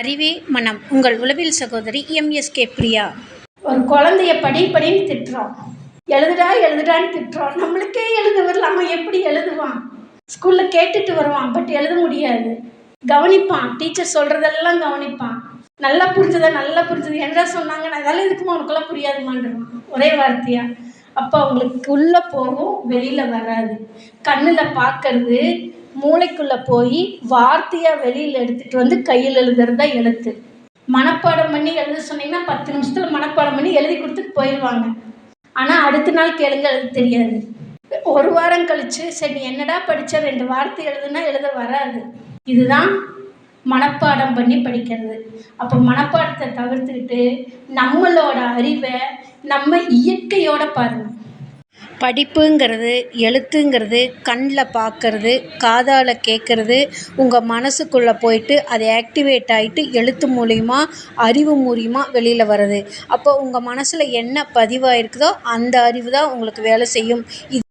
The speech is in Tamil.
அறிவே மனம். உங்கள் உளவியல் சகோதரி எம்எஸ்கே பிரியா. ஒரு குழந்தைய படி படின்னு திட்டுறோம் எழுதுடா எழுதுடான்னு திட்டுறோம் நம்மளுக்கே எழுத வரல அவன் எப்படி எழுதுவான்? ஸ்கூலில் கேட்டுட்டு வருவான் பட் எழுத முடியாது. கவனிப்பான். டீச்சர் சொல்கிறதெல்லாம் கவனிப்பான். நல்லா புரிஞ்சதா நல்லா புரிஞ்சது. என்னடா சொன்னாங்க? நான் இதெல்லாம் எதுக்குமா புரியாதுமான்றான். ஒரே வார்த்தையா? அப்போ அவங்களுக்கு உள்ளே போகும் வெளியில் வராது. கண்ணில் பார்க்கறது மூளைக்குள்ளே போய் வார்த்தையாக வெளியில் எடுத்துகிட்டு வந்து கையில் எழுதுறது தான் எழுத்து. மனப்பாடம் பண்ணி எழுத சொன்னீங்கன்னா பத்து நிமிஷத்தில் மனப்பாடம் பண்ணி எழுதி கொடுத்துட்டு போயிடுவாங்க ஆனால் அடுத்த நாள் கேளுங்க எழுத தெரியாது. ஒரு வாரம் கழித்து சரி நீ என்னடா படித்த ரெண்டு வார்த்தை எழுதுனா எழுத வராது. இதுதான் மனப்பாடம் பண்ணி படிக்கிறது. அப்போ மனப்பாடத்தை தவிர்த்துக்கிட்டு நம்மளோட அறிவை நம்ம இயற்கையோட பாருங்கள் படிப்புங்கிறது எழுத்துங்கிறது கண்ணில் பார்க்கறது காதால் கேட்கறது உங்கள் மனசுக்குள்ளே போயிட்டு அது ஆக்டிவேட் ஆகிட்டு எழுத்து மூலிமா அறிவு மூலிமா வெளியில் வருது அப்போ உங்கள் மனசில் என்ன பதிவாகிருக்குதோ அந்த அறிவு தான் உங்களுக்கு வேலை செய்யும். இது